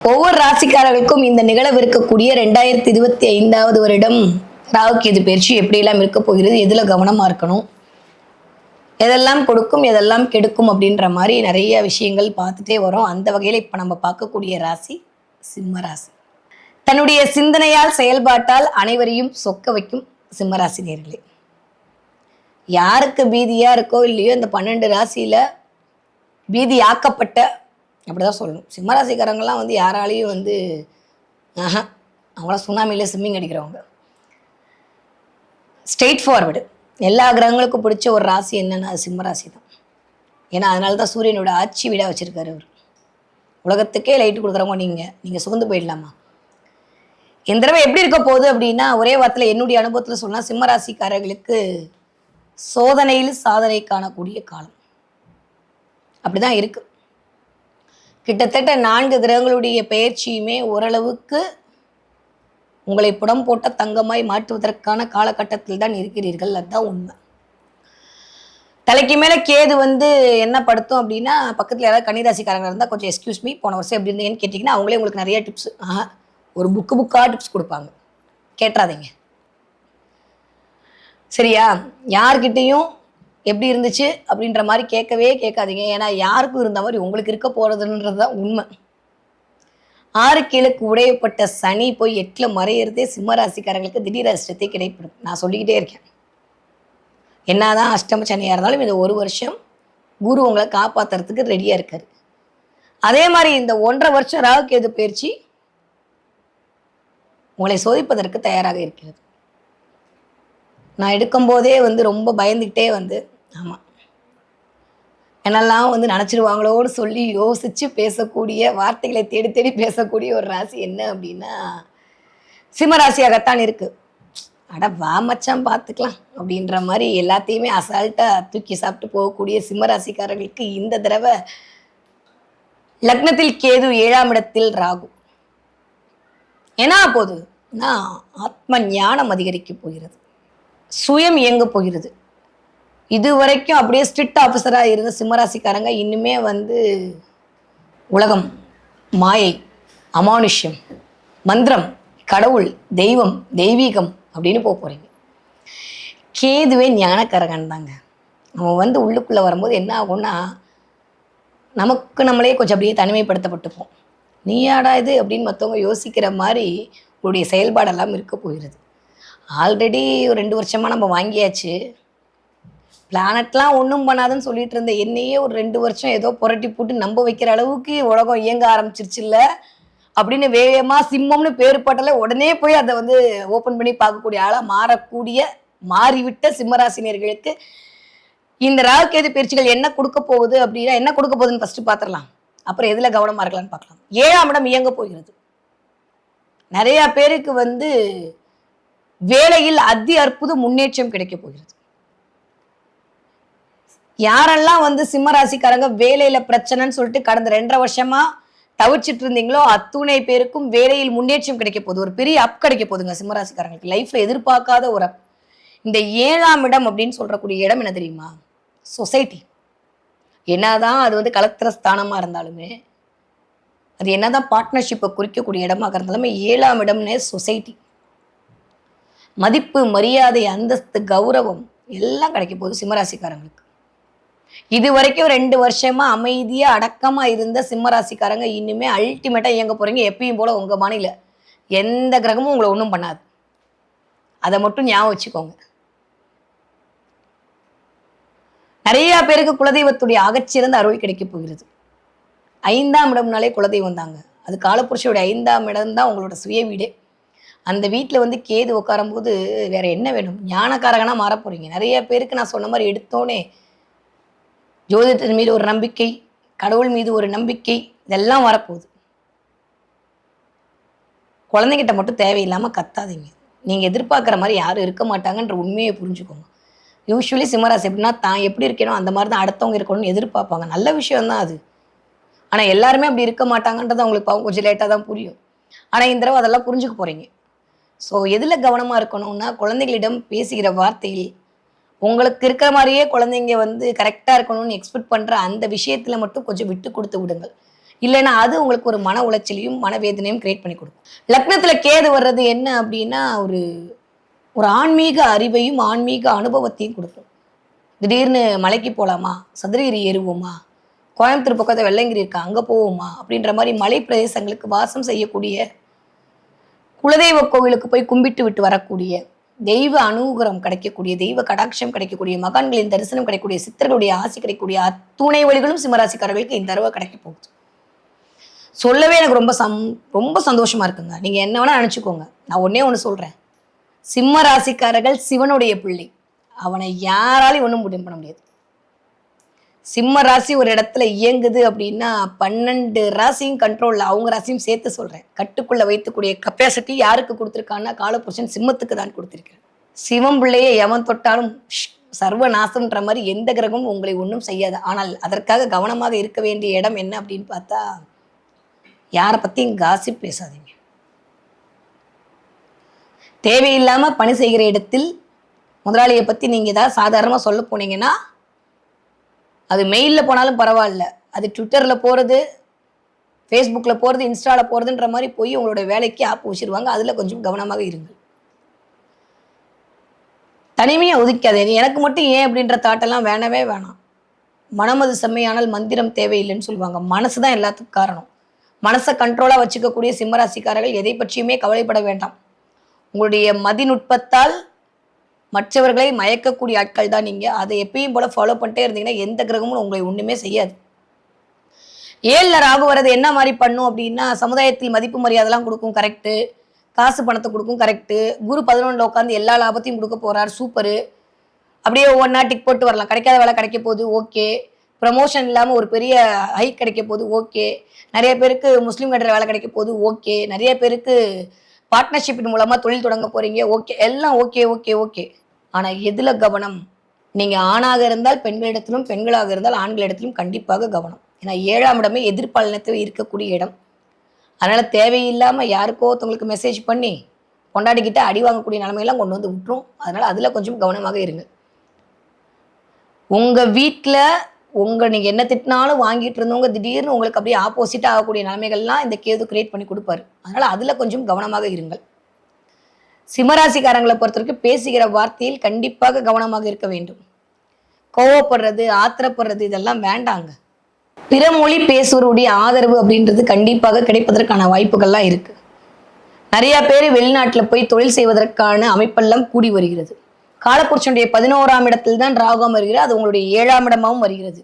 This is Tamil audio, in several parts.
ஒவ்வொரு ராசிக்காரர்களுக்கும் இந்த நிகழவிருக்கக்கூடிய ரெண்டாயிரத்தி இருபத்தி ஐந்தாவது வருடம் ராவுக்கு இது பயிற்சி எப்படியெல்லாம் இருக்க போகிறது எதில் கவனமாக இருக்கணும் எதெல்லாம் கொடுக்கும் எதெல்லாம் கெடுக்கும் அப்படின்ற மாதிரி நிறைய விஷயங்கள் பார்த்துட்டே வரோம். அந்த வகையில் இப்போ நம்ம பார்க்கக்கூடிய ராசி சிம்ம ராசி. தன்னுடைய சிந்தனையால் செயல்பாட்டால் அனைவரையும் சொக்க வைக்கும் சிம்மராசி நேர்களே. யாருக்கு பீதியாக இருக்கோ இல்லையோ இந்த பன்னெண்டு ராசியில் பீதியாக்கப்பட்ட அப்படி தான் சொல்லணும் சிம்மராசிக்காரங்கெல்லாம் வந்து யாராலையும் வந்து ஆஹா அவங்களாம் சுனாமியில் ஸ்விம்மிங் அடிக்கிறவங்க. ஸ்ட்ரெயிட் ஃபார்வர்டு எல்லா கிரகங்களுக்கும் பிடிச்ச ஒரு ராசி என்னன்னா அது சிம்மராசி தான் ஏன்னா அதனால தான் சூரியனோட ஆட்சி வீடாக வச்சுருக்காரு அவர். உலகத்துக்கே லைட்டு கொடுக்குறவங்க நீங்கள் நீங்கள் சுகந்து போயிடலாமா? இந்த தடவை எப்படி இருக்க போகுது அப்படின்னா ஒரே வாரத்தில் என்னுடைய அனுபவத்தில் சொன்னால் சிம்மராசிக்காரர்களுக்கு சோதனையில் சாதனை காணக்கூடிய காலம். அப்படிதான் இருக்குது கிட்டத்தட்ட நான்கு கிரகங்களுடைய பெயர்ச்சியுமே ஓரளவுக்கு உங்களை புடம் போட்ட தங்கமாய் மாற்றுவதற்கான காலகட்டத்தில் தான் இருக்கிறீர்கள். அதுதான் உண்மை. தலைக்கு மேலே கேது வந்து என்ன படுத்தும் அப்படின்னா பக்கத்தில் யாராவது கன்னிராசிக்காரங்க இருந்தால் கொஞ்சம் எக்ஸ்கியூஸ் மீ போன வருஷம் எப்படி இருந்தீங்கன்னு கேட்டிங்கன்னா அவங்களே உங்களுக்கு நிறைய டிப்ஸ் ஆஹா ஒரு புக்கு புக்காக டிப்ஸ் கொடுப்பாங்க. கேட்டுறாதீங்க. சரியா? யார்கிட்டயும் எப்படி இருந்துச்சு அப்படின்ற மாதிரி கேட்கவே கேட்காதீங்க. ஏன்னா யாருக்கும் இருந்த மாதிரி உங்களுக்கு இருக்க போகிறதுன்றது தான் உண்மை. ஆறு கிழக்கு உடையப்பட்ட சனி போய் எட்டில் மறையிறதே சிம்மராசிக்காரங்களுக்கு திடீர் அஷ்டத்தை கிடைப்படும். நான் சொல்லிக்கிட்டே இருக்கேன். என்னதான் அஷ்டம சனியாக இருந்தாலும் இந்த ஒரு வருஷம் குரு உங்களை காப்பாத்துறதுக்கு ரெடியாக இருக்காரு. அதே மாதிரி இந்த ஒன்றரை வருஷம் ராகுக்கு எது பயிற்சி உங்களை சோதிப்பதற்கு தயாராக இருக்கிறது. நான் எடுக்கும்போதே வந்து ரொம்ப பயந்துக்கிட்டே வந்து ஆமாம் என்னெல்லாம் வந்து நினச்சிடுவாங்களோன்னு சொல்லி யோசித்து பேசக்கூடிய வார்த்தைகளை தேடி தேடி பேசக்கூடிய ஒரு ராசி என்ன அப்படின்னா சிம்மராசியாகத்தான் இருக்குது அட வா மச்சான் பார்த்துக்கலாம் அப்படின்ற மாதிரி எல்லாத்தையுமே அசால்ட்டாக தூக்கி சாப்பிட்டு போகக்கூடிய சிம்மராசிக்காரர்களுக்கு இந்த தடவை லக்னத்தில் கேது ஏழாம் இடத்தில் ராகு. ஏன்னா போது நான் ஆத்ம ஞானம் அதிகரிக்க போகிறது. சுயம் இயங்க போகிறது. இது வரைக்கும் அப்படியே ஸ்ட்ரிக்ட் ஆஃபீஸராக இருந்த சிம்மராசிக்காரங்க இன்னுமே வந்து உலகம் மாயை அமானுஷ்யம் மந்திரம் கடவுள் தெய்வம் தெய்வீகம் அப்படின்னு போக போகிறீங்க கேதுவே ஞானக்காரகன் தாங்க. நம்ம வந்து உள்ளுக்குள்ளே வரும்போது என்ன ஆகும்னா நமக்கு நம்மளே கொஞ்சம் அப்படியே தனிமைப்படுத்தப்பட்டுப்போம். நீயாடா இது அப்படின்னு மற்றவங்க யோசிக்கிற மாதிரி உங்களுடைய செயல்பாடெல்லாம் இருக்க போகிறது. ஆல்ரெடி ஒரு ரெண்டு வருஷமாக நம்ம வாங்கியாச்சு. பிளானட்லாம் ஒன்றும் பண்ணாதுன்னு சொல்லிட்டு இருந்த என்னையே ஒரு ரெண்டு வருஷம் ஏதோ புரட்டி போட்டு நம்ப வைக்கிற அளவுக்கு உலகம் இயங்க ஆரம்பிச்சிருச்சுல்ல அப்படின்னு வேகமாக சிம்மம்னு பேர் பட்டல உடனே போய் அதை வந்து ஓப்பன் பண்ணி பார்க்கக்கூடிய ஆளாக மாறக்கூடிய மாறிவிட்ட சிம்மராசினியர்களுக்கு இந்த ராகுகேது பயிற்சிகள் என்ன கொடுக்க போகுது அப்படின்னா என்ன கொடுக்க போகுதுன்னு ஃபஸ்ட்டு பார்த்துடலாம் அப்புறம் எதில் கவனமாக இருக்கலாம்னு பார்க்கலாம் ஏழாம் இடம் இயங்க போகிறது. நிறையா பேருக்கு வந்து வேலையில் அதி அற்புத முன்னேற்றம் கிடைக்க போகிறது. யாரெல்லாம் வந்து சிம்ம ராசிக்காரங்க வேலையில பிரச்சனைன்னு சொல்லிட்டு கடந்த ரெண்டரை வருஷமா தவிச்சிட்டு இருந்தீங்களோ அத்துணை பேருக்கும் வேலையில் முன்னேற்றம் கிடைக்க போகுது. ஒரு பெரிய அப் கிடைக்க போகுதுங்க சிம்மராசிக்காரங்களுக்கு. லைஃப்ல எதிர்பார்க்காத ஒரு அப் இந்த ஏழாம் இடம் அப்படின்னு சொல்றக்கூடிய இடம் என்ன தெரியுமா? சொசைட்டி என்னதான் அது வந்து கலத்திர ஸ்தானமா இருந்தாலுமே அது என்னதான் பார்ட்னர்ஷிப்பை குறிக்கக்கூடிய இடமாக இருந்தாலுமே ஏழாம் இடம்னே சொசைட்டி மதிப்பு மரியாதை அந்தஸ்து கௌரவம் எல்லாம் கிடைக்க போகுது சிம்மராசிக்காரங்களுக்கு. இது வரைக்கும் ரெண்டு வருஷமா அமைதியா அடக்கமா இருந்த சிம்மராசிக்காரங்க இனிமே அல்டிமேட்டா இயங்க போறீங்க. எப்பயும் போல உங்க மாநில. எந்த கிரகமும் உங்களை ஒன்றும் பண்ணாது. அதை மட்டும் ஞாபகம் வச்சுக்கோங்க. நிறைய பேருக்கு குலதெய்வத்துடைய அகச்சிறந்த அருள் கிடைக்க போகிறது. ஐந்தாம் இடம்னாலே குலதெய்வம் தாங்க. அது காலப்புருஷோடைய ஐந்தாம் இடம் தான் உங்களோட சுய வீடே. அந்த வீட்டில் வந்து கேது உட்காரும்போது வேற என்ன வேணும்? ஞானக்காரகனா மாற போறீங்க. நிறைய பேருக்கு நான் சொன்ன மாதிரி எடுத்தோன்னே ஜோதிடத்தின் மீது ஒரு நம்பிக்கை கடவுள் மீது ஒரு நம்பிக்கை இதெல்லாம் வரப்போகுது. குழந்தைகிட்ட மட்டும் தேவையில்லாமல் கத்தாதீங்க. நீங்கள் எதிர்பார்க்குற மாதிரி யாரும் இருக்க மாட்டாங்கன்ற உண்மையை புரிஞ்சுக்கோங்க. யூஸ்வலி சிம்மராசி எப்படின்னா தான் எப்படி இருக்கணும் அந்த மாதிரி தான் அடுத்தவங்க இருக்கணும்னு எதிர்பார்ப்பாங்க. நல்ல விஷயம்தான் அது. ஆனால் எல்லாருமே அப்படி இருக்க மாட்டாங்கன்றது அவங்களுக்கு பாவம். கொஞ்சம் லேட்டாக தான் புரியும். ஆனால் இந்த தடவை அதெல்லாம் புரிஞ்சுக்க போகிறீங்க ஸோ எதில் கவனமாக இருக்கணும்னா குழந்தைகளிடம் பேசுகிற வார்த்தையில் உங்களுக்கு இருக்கிற மாதிரியே குழந்தைங்க வந்து கரெக்டாக இருக்கணும்னு எக்ஸ்பெக்ட் பண்ணுற அந்த விஷயத்தில் மட்டும் கொஞ்சம் விட்டு கொடுத்து விடுங்கள். இல்லைன்னா அது உங்களுக்கு ஒரு மன உளைச்சலையும் மனவேதனையும் கிரியேட் பண்ணி கொடுக்கும். லக்னத்தில் கேது வர்றது என்ன அப்படின்னா ஒரு ஒரு ஆன்மீக அறிவையும் ஆன்மீக அனுபவத்தையும் கொடுக்கும். திடீர்னு மலைக்கு போகலாமா சதுரகிரி ஏறுவோமா? கோயம்புத்தூர் பக்கத்தில் வெள்ளங்கிரி இருக்கா? அங்கே போவோமா? அப்படின்ற மாதிரி மலை பிரதேசங்களுக்கு வாசம் செய்யக்கூடிய குலதெய்வ கோவிலுக்கு போய் கும்பிட்டு விட்டு வரக்கூடிய தெய்வ அனுகிரகம் கிடைக்கக்கூடிய தெய்வ கடாட்சம் கிடைக்கக்கூடிய மகான்களின் தரிசனம் கிடைக்கக்கூடிய சித்தர்களுடைய ஆசி கிடைக்கக்கூடிய அத்துணை வழிகளும் சிம்மராசிக்காரர்களுக்கு இந்த தடவை கிடைக்க போகுது. சொல்லவே எனக்கு ரொம்ப சம் ரொம்ப சந்தோஷமா இருக்குங்க. நீங்க என்ன வேணா நினைச்சுக்கோங்க. நான் ஒன்னே ஒன்று சொல்றேன். சிம்ம ராசிக்காரர்கள் சிவனுடைய பிள்ளை. அவனை யாராலையும் ஒன்றும் முடிவு பண்ண முடியாது. சிம்ம ராசி ஒரு இடத்துல இயங்குது அப்படின்னா பன்னெண்டு ராசியும் கண்ட்ரோலில் அவங்க ராசியும் சேர்த்து சொல்கிறேன் கட்டுக்குள்ளே வைத்துக்கூடிய கெப்பாசிட்டி யாருக்கு கொடுத்துருக்கான்னா காலபுருஷன் சிம்மத்துக்கு தான் கொடுத்துருக்கேன் சிவம் பிள்ளையை எவன் தொட்டாலும் ஷ், மாதிரி எந்த கிரகமும் உங்களை ஒன்றும் செய்யாது. ஆனால் அதற்காக கவனமாக இருக்க வேண்டிய இடம் என்ன அப்படின்னு பார்த்தா யாரை பற்றியும் காசிப் பேசாதீங்க. தேவையில்லாமல் பணி செய்கிற இடத்தில் முதலாளியை பற்றி நீங்கள் ஏதாவது சாதாரணமாக சொல்ல போனீங்கன்னா அது மெயிலில் போனாலும் பரவாயில்ல. அது ட்விட்டரில் போகிறது ஃபேஸ்புக்கில் போகிறது இன்ஸ்டாவில் போகிறதுன்ற மாதிரி போய் உங்களோட வேலைக்கு ஆப் வச்சுருவாங்க. அதில் கொஞ்சம் கவனமாக இருங்கள். தனிமையை ஒதுக்காதே. எனக்கு மட்டும் ஏன் அப்படின்ற தாட்டெல்லாம் வேணவே வேணாம். மனமது செம்மையானால் மந்திரம் தேவையில்லைன்னு சொல்லுவாங்க. மனசு தான் எல்லாத்துக்கும் காரணம். மனசை கண்ட்ரோலாக வச்சுக்கக்கூடிய சிம்மராசிக்காரர்கள் எதை பற்றியுமே கவலைப்பட வேண்டாம். உங்களுடைய மதிநுட்பத்தால் மற்றவர்களை மயக்கக்கூடிய ஆட்கள் தான் நீங்கள் அதை எப்பயும் போல ஃபாலோ பண்ணிட்டே இருந்தீங்கன்னா எந்த கிரகமும் உங்களை ஒன்றுமே செய்யாது. ஏழில் ராகு வர்றது என்ன மாதிரி பண்ணும் அப்படின்னா சமுதாயத்தில் மதிப்பு மரியாதைலாம் கொடுக்கும் கரெக்டு காசு பணத்தை கொடுக்கும் கரெக்டு குரு பதினொன்றில் உட்காந்து எல்லா லாபத்தையும் கொடுக்க போகிறார் சூப்பரு அப்படியே ஒவ்வொன்றா டிக் போட்டு வரலாம். கிடைக்காத வேலை கிடைக்க போகுது ஓகே ப்ரமோஷன் இல்லாமல் ஒரு பெரிய ஹைக் கிடைக்க போகுது ஓகே நிறைய பேருக்கு முஸ்லீம் கட்டுற வேலை கிடைக்க போகுது ஓகே நிறைய பேருக்கு பார்ட்னர்ஷிப்பின் மூலமாக தொழில் தொடங்க போகிறீங்க ஓகே எல்லாம் ஓகே ஓகே ஓகே ஆனால் எதில் கவனம்? நீங்கள் ஆணாக இருந்தால் பெண்களிடத்திலும் பெண்களாக இருந்தால் ஆண்களிடத்திலும் கண்டிப்பாக கவனம். ஏன்னா ஏழாம் இடமே எதிர்பாலினத்தில் இருக்கக்கூடிய இடம். அதனால் தேவையில்லாமல் யாருக்கோ ஒருத்தவங்களுக்கு மெசேஜ் பண்ணி கொண்டாடிக்கிட்டு அடி வாங்கக்கூடிய நிலைமையெல்லாம் கொண்டு வந்து விட்டுரும். அதனால் அதில் கொஞ்சம் கவனமாக இருங்க. உங்கள் வீட்டில் உங்கள் நீங்கள் என்ன திட்டினாலும் வாங்கிட்டு இருந்தவங்க திடீர்னு உங்களுக்கு அப்படியே ஆப்போசிட்டாக ஆகக்கூடிய நிலைமைகள்லாம் இந்த கேது கிரியேட் பண்ணி கொடுப்பாரு. அதனால் அதில் கொஞ்சம் கவனமாக இருங்கள். சிம்மராசிக்காரங்களை பொறுத்த வரைக்கும் பேசுகிற வார்த்தையில் கண்டிப்பாக கவனமாக இருக்க வேண்டும். கோவப்படுறது ஆத்திரப்படுறது இதெல்லாம் வேண்டாங்க. பிற மொழி பேசுவருடைய ஆதரவு அப்படின்றது கண்டிப்பாக கிடைப்பதற்கான வாய்ப்புகள்லாம் இருக்கு. நிறைய பேர் வெளிநாட்டில் போய் தொழில் செய்வதற்கான அமைப்பெல்லாம் கூடி வருகிறது. காலப்புருஷனுடைய பதினோராம் இடத்தில் தான் ராகம் வருகிறது அது உங்களுடைய ஏழாம் இடமாகவும் வருகிறது.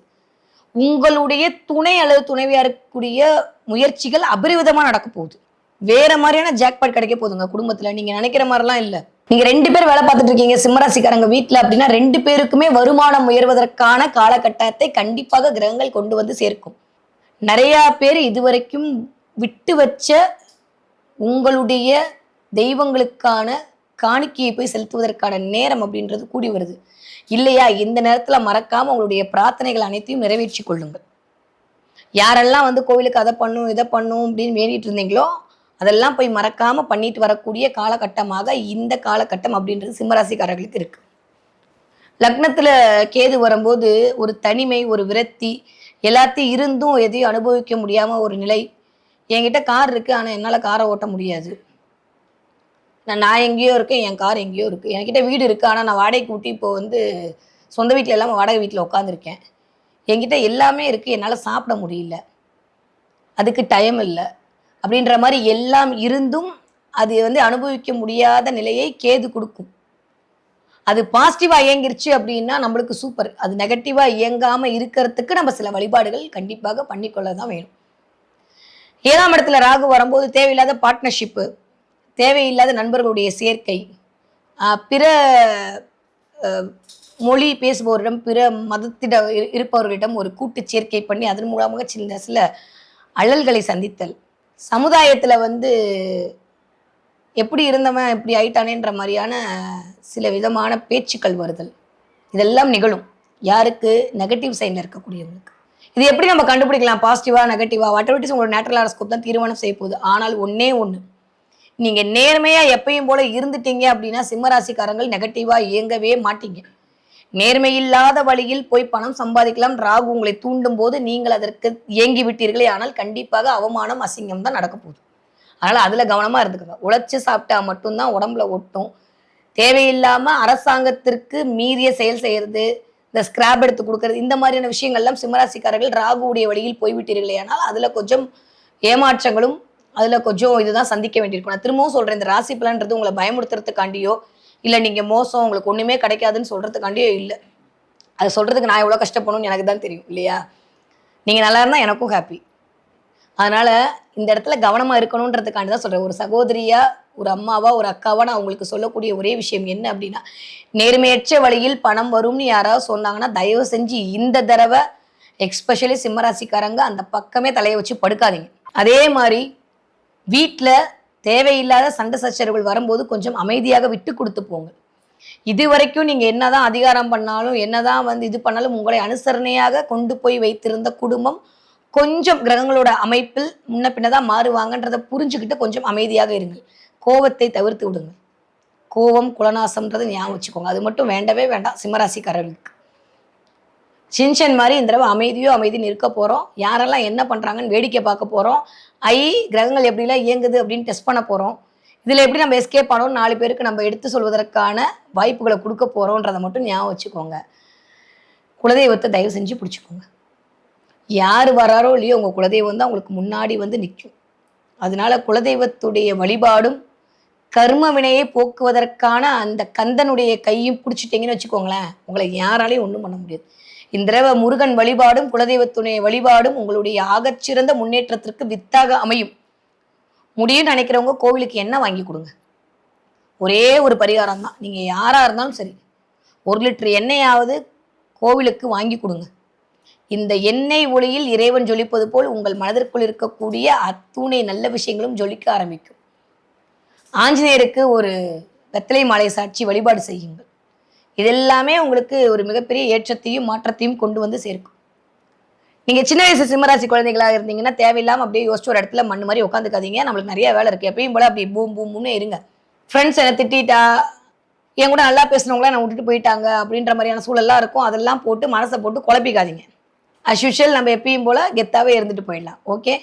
உங்களுடைய துணை அல்லது துணைவியா இருக்கக்கூடிய முயற்சிகள் அபரிவிதமாக நடக்க போகுது. வேற மாதிரியான ஜாக்பாட் கிடைக்க போதுங்க குடும்பத்துல. நீங்க நினைக்கிற மாதிரிலாம் இல்ல. நீங்க ரெண்டு பேர் வேலை பார்த்துட்டு இருக்கீங்க சிம்மராசிக்காரங்க வீட்டுல அப்படின்னா ரெண்டு பேருக்குமே வருமானம் உயர்வதற்கான காலகட்டத்தை கண்டிப்பாக கிரகங்கள் கொண்டு வந்து சேர்க்கும். நிறைய பேர் இதுவரைக்கும் விட்டு வச்ச உங்களுடைய தெய்வங்களுக்கான காணிக்கையை போய் செலுத்துவதற்கான நேரம் அப்படின்றது கூடி வருது. இல்லையா? இந்த நேரத்துல மறக்காம உங்களுடைய பிரார்த்தனைகள் அனைத்தையும் நிறைவேற்றி கொள்ளுங்கள். யாரெல்லாம் வந்து கோவிலுக்கு அதை பண்ணும் இதை பண்ணும் அப்படின்னு வேண்டிட்டு இருந்தீங்களோ அதெல்லாம் போய் மறக்காம பண்ணிட்டு வரக்கூடிய காலகட்டமாக இந்த காலகட்டம் அப்படின்றது சிம்மராசிக்காரர்களுக்கு இருக்கு. லக்னத்துல கேது வரும்போது ஒரு தனிமை ஒரு விரக்தி எல்லாத்தையும் இருந்தும் எதையும் அனுபவிக்க முடியாம ஒரு நிலை. என்கிட்ட கார் இருக்கு ஆனா என்னால காரை ஓட்ட முடியாது. நான் நான் எங்கேயோ இருக்கேன் என் கார் எங்கேயோ இருக்கு. என்கிட்ட வீடு இருக்கு ஆனா நான் வாடகைக்கு ஊட்டி இப்போ வந்து சொந்த வீட்டில் இல்லாமல் வாடகை வீட்டில் உட்காந்துருக்கேன் என்கிட்ட எல்லாமே இருக்கு என்னால் சாப்பிட முடியல. அதுக்கு டைம் இல்லை. அப்படின்ற மாதிரி எல்லாம் இருந்தும் அது வந்து அனுபவிக்க முடியாத நிலையை கேது கொடுக்கும். அது பாசிட்டிவாக இயங்கிருச்சு அப்படின்னா நம்மளுக்கு சூப்பர் அது நெகட்டிவாக இயங்காமல் இருக்கிறதுக்கு நம்ம சில வழிபாடுகள் கண்டிப்பாக பண்ணிக்கொள்ள தான் வேணும். ஏழாம் இடத்துல ராகு வரும்போது தேவையில்லாத பார்ட்னர்ஷிப்பு தேவையில்லாத நண்பர்களுடைய சேர்க்கை பிற மொழி பேசுபவரிடம் பிற மதத்திட இருப்பவர்களிடம் ஒரு கூட்டு சேர்க்கை பண்ணி அதன் மூலமாக சின்ன சில அழல்களை சந்தித்தல். சமுதாயத்தில் வந்து எப்படி இருந்தவன் இப்படி ஆயிட்டானேன்ற மாதிரியான சில விதமான பேச்சுக்கள் வருதல். இதெல்லாம் நிகழும். யாருக்கு? நெகட்டிவ் சைடில் இருக்கக்கூடியவங்களுக்கு. இது எப்படி நம்ம கண்டுபிடிக்கலாம்? பாசிட்டிவாக நெகட்டிவாக வாட்டர்விட்டிஸ் உங்களோட நேச்சுரல் ஹாரஸ்கோப் தான் தீர்மானம் செய்ய போகுது. ஆனால் ஒன்றே ஒன்று நீங்கள் நேர்மையாக எப்பயும் போல் இருந்துட்டீங்க அப்படின்னா சிம்மராசிக்காரங்கள் நெகட்டிவாக இயங்கவே மாட்டீங்க. நேர்மையில்லாத வழியில் போய் பணம் சம்பாதிக்கலாம். ராகு உங்களை தூண்டும் போது நீங்கள் அதற்கு இயங்கி விட்டீர்களே ஆனால் கண்டிப்பாக அவமானம் அசிங்கம் தான் நடக்க போகுது. அதனால் அதில் கவனமாக இருந்துக்கோங்க. உழைச்சி சாப்பிட்டா மட்டும்தான் உடம்புல ஒட்டும். தேவையில்லாமல் அரசாங்கத்திற்கு மீறிய செயல் செய்கிறது இந்த ஸ்கிராப் எடுத்து கொடுக்கறது இந்த மாதிரியான விஷயங்கள்லாம் சிம்மராசிக்காரர்கள் ராகுவுடைய வழியில் போய்விட்டீர்களே ஆனால் அதில் கொஞ்சம் ஏமாற்றங்களும் அதில் கொஞ்சம் இதுதான் சந்திக்க வேண்டியிருக்கும். நான் திரும்பவும் சொல்கிறேன் இந்த ராசி பலன்றது உங்களை பயமுறுத்துறதுக்காண்டியோ இல்லை நீங்கள் மோசம் உங்களுக்கு ஒன்றுமே கிடைக்காதுன்னு சொல்கிறதுக்காண்டியே இல்லை. அது சொல்கிறதுக்கு நான் எவ்வளோ கஷ்டப்படணும்னு எனக்கு தான் தெரியும் இல்லையா? நீங்கள் நல்லா இருந்தால் எனக்கும் ஹாப்பி அதனால் இந்த இடத்துல கவனமாக இருக்கணுன்றதுக்காண்டி தான் சொல்கிறேன் ஒரு சகோதரியாக ஒரு அம்மாவா ஒரு அக்காவா நான் உங்களுக்கு சொல்லக்கூடிய ஒரே விஷயம் என்ன அப்படின்னா நேர்மையற்ற வழியில் பணம் வரும்னு யாராவது சொன்னாங்கன்னா தயவு செஞ்சு இந்த தடவை எக்ஸ்பெஷலி சிம்மராசிக்காரங்க அந்த பக்கமே தலையை வச்சு படுக்காதீங்க. அதே மாதிரி வீட்டில் தேவையில்லாத சண்டை சச்சரவுகள் வரும்போது கொஞ்சம் அமைதியாக விட்டு கொடுத்து போங்க. இது வரைக்கும் நீங்கள் என்னதான் அதிகாரம் பண்ணாலும் என்னதான் வந்து இது பண்ணாலும் உங்களை அனுசரணையாக கொண்டு போய் வைத்திருந்த குடும்பம் கொஞ்சம் கிரகங்களோட அமைப்பில் முன்ன பின்னதான் மாறுவாங்கன்றதை புரிஞ்சுக்கிட்டு கொஞ்சம் அமைதியாக இருங்கள். கோபத்தை தவிர்த்து விடுங்க கோவம் குலநாசம்ன்றதை ஞாபகம் வச்சுக்கோங்க. அது மட்டும் வேண்டவே வேண்டாம். சிம்மராசிக்காரர்களுக்கு. சின்சன் மாதிரி இந்த தடவை அமைதியோ அமைதி நிற்க போகிறோம் யாரெல்லாம் என்ன பண்ணுறாங்கன்னு வேடிக்கை பார்க்க போகிறோம் ஐ கிரகங்கள் எப்படிலாம் இயங்குது அப்படின்னு டெஸ்ட் பண்ண போகிறோம் இதில் எப்படி நம்ம எஸ்கேப் ஆனோம் நாலு பேருக்கு நம்ம எடுத்து சொல்வதற்கான வாய்ப்புகளை கொடுக்க போகிறோன்றதை மட்டும் ஞாபகம் வச்சுக்கோங்க. குலதெய்வத்தை தயவு செஞ்சு பிடிச்சிக்கோங்க. யார் வராரோ இல்லையோ உங்கள் குலதெய்வம் தான் உங்களுக்கு முன்னாடி வந்து நிற்கும் அதனால குலதெய்வத்துடைய வழிபாடும் கர்ம வினையை போக்குவதற்கான அந்த கந்தனுடைய கையும் பிடிச்சிட்டிங்கன்னு வச்சுக்கோங்களேன் உங்களை யாராலையும் ஒன்றும் பண்ண முடியாது. இந்த முருகன் வழிபாடும் குலதெய்வத்துணை வழிபாடும் உங்களுடைய ஆகச்சிறந்த முன்னேற்றத்திற்கு வித்தாக அமையும். முடியும்னு நினைக்கிறவங்க கோவிலுக்கு என்ன வாங்கி கொடுங்க. ஒரே ஒரு பரிகாரம் தான். நீங்கள் யாராக இருந்தாலும் சரி ஒரு லிட்டர் எண்ணெயாவது கோவிலுக்கு வாங்கி கொடுங்க. இந்த எண்ணெய் ஒளியில் இறைவன் ஜொலிப்பது போல் உங்கள் மனதிற்குள் இருக்கக்கூடிய அத்துணை நல்ல விஷயங்களும் ஜொலிக்க ஆரம்பிக்கும். ஆஞ்சநேயருக்கு ஒரு வெத்தலை மாலை சாட்சி வழிபாடு செய்யுங்கள். இதெல்லாமே உங்களுக்கு ஒரு மிகப்பெரிய ஏற்றத்தையும் மாற்றத்தையும் கொண்டு வந்து சேர்க்கும். நீங்க சின்ன வயசு சிம்மராசி குழந்தைகளாக இருந்தீங்கன்னா தேவையில்லாம அப்படியே யோசிச்சு ஒரு இடத்துல மண்ணு மாதிரி உட்காந்துக்காதீங்க நம்மளுக்கு நிறைய வேலை இருக்கு. எப்பயும் போல அப்படி பூம் பூம்னு இருங்க. ஃப்ரெண்ட்ஸ் என்னை திட்டிட்டா என் கூட நல்லா பேசுனவங்களாம் நான் விட்டுட்டு போயிட்டாங்க அப்படின்ற மாதிரியான சூழல்லாம் இருக்கும். அதெல்லாம் போட்டு மனசை போட்டு குழப்பிக்காதீங்க. அஸ் யூஷுவல் நம்ம எப்பயும் போல கெத்தாவே இருந்துட்டு போயிடலாம். ஓகே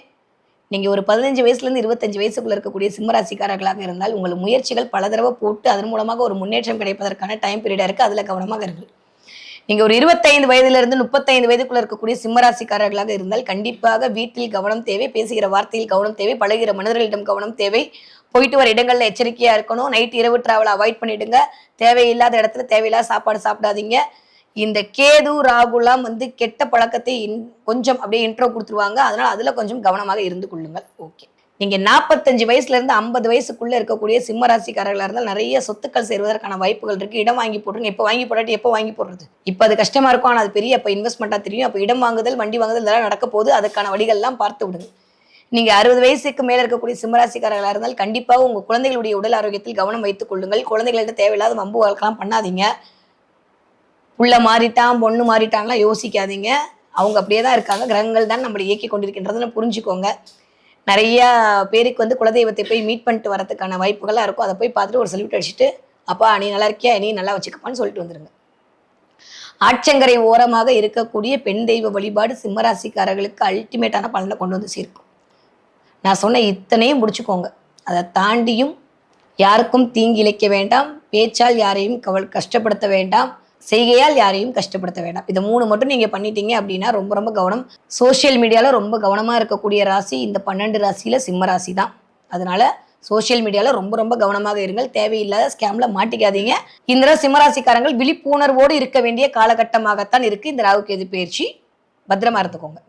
நீங்க ஒரு பதினஞ்சு வயசுல இருந்து இருபத்தஞ்சு வயசுக்குள்ள இருக்கக்கூடிய சிம்மராசிக்காரர்களாக இருந்தால் உங்கள் முயற்சிகள் பல தடவை போட்டு அதன் மூலமாக ஒரு முன்னேற்றம் கிடைப்பதற்கான டைம் பீரியடா இருக்கு. அதுல கவனமாக இருக்கு நீங்க ஒரு இருபத்தைந்து வயதுல இருந்து முப்பத்தைந்து வயதுக்குள்ள இருக்கக்கூடிய சிம்மராசிக்காரர்களாக இருந்தால் கண்டிப்பாக வீட்டில் கவனம் தேவை பேசுகிற வார்த்தையில் கவனம் தேவை பழகிற மனிதர்களிடம் கவனம் தேவை. போயிட்டு வர இடங்கள்ல எச்சரிக்கையா இருக்கணும். நைட் இரவு டிராவல் அவாய்ட் பண்ணிடுங்க. தேவையில்லாத இடத்துல தேவையில்லாத சாப்பாடு சாப்பிடாதீங்க. இந்த கேது ராகுலாம் வந்து கெட்ட பழக்கத்தை இன்- கொஞ்சம் அப்படியே இன்ட்ரோ கொடுத்துருவாங்க. அதனால அதுல கொஞ்சம் கவனமாக இருந்து கொள்ளுங்கள். ஓகே நீங்க நாற்பத்தஞ்சு வயசுல இருந்து ஐம்பது வயசுக்குள்ள இருக்கக்கூடிய சிம்ம ராசிக்காரர்களா இருந்தால் நிறைய சொத்துக்கள் சேருவதற்கான வாய்ப்புகள் இருக்கு. இடம் வாங்கி போடுறீங்க எப்போ வாங்கி போடாட்டி எப்போ வாங்கி போடுறது? இப்போ அது கஷ்டமா இருக்கும். ஆனால் அது பெரிய அப்போ இன்வெஸ்ட்மெண்ட்டாக தெரியும். அப்போ இடம் வாங்குதல் வண்டி வாங்குதல் இதெல்லாம் நடக்க போது அதுக்கான வழிகள்லாம் பார்த்து விடுங்க. நீங்க அறுபது வயசுக்கு மேல இருக்கக்கூடிய சிம்மராசிக்காரர்களா இருந்தால் கண்டிப்பாக உங்க குழந்தைகளுடைய உடல் ஆரோக்கியத்தில் கவனம் வைத்துக் கொள்ளுங்கள். குழந்தைகள்கிட்ட தேவையில்லாத வம்பு வழக்கெல்லாம் பண்ணாதீங்க. உள்ள மாறிட்டான் பொண்ணு மாறிட்டான்லாம் யோசிக்காதீங்க. அவங்க அப்படியே தான் இருக்காங்க. கிரகங்கள் தான் நம்மளை இயக்கி கொண்டிருக்கின்றதுன்னு புரிஞ்சுக்கோங்க. நிறைய பேருக்கு வந்து குலதெய்வத்தை போய் மீட் பண்ணிட்டு வரதுக்கான வாய்ப்புகள்லாம் இருக்கும். அதை போய் பார்த்துட்டு ஒரு சல்யூட் அடிச்சுட்டு அப்பா நீ நல்லா இருக்கியா? நீ நல்லா வச்சுக்கப்பான்னு சொல்லிட்டு வந்துருங்க. ஆற்றங்கரை ஓரமாக இருக்கக்கூடிய பெண் தெய்வ வழிபாடு சிம்மராசிக்காரர்களுக்கு அல்டிமேட்டான பலனை கொண்டு வந்து சேர்க்கும். நான் சொன்ன இத்தனையும் முடிச்சுக்கோங்க. அதை தாண்டியும் யாருக்கும் தீங்கு இழைக்க வேண்டாம். பேச்சால் யாரையும் கவல் கஷ்டப்படுத்த வேண்டாம். செய்கையால் யாரையும் கஷ்டப்படுத்த வேண்டாம். இது மூணு மட்டும் நீங்கள் பண்ணிட்டீங்க அப்படின்னா ரொம்ப ரொம்ப கவனம். சோஷியல் மீடியாவில் ரொம்ப கவனமாக இருக்கக்கூடிய ராசி இந்த பன்னெண்டு ராசியில் சிம்ம ராசி தான் அதனால சோஷியல் மீடியாவில் ரொம்ப ரொம்ப கவனமாக இருங்கள். தேவையில்லாத ஸ்கேமில் மாட்டிக்காதீங்க. இந்த சிம்மராசிக்காரங்கள் விழிப்புணர்வோடு இருக்க வேண்டிய காலகட்டமாகத்தான் இருக்குது இந்த ராகு கேது பயிற்சி பத்திரமா இருந்துக்கோங்க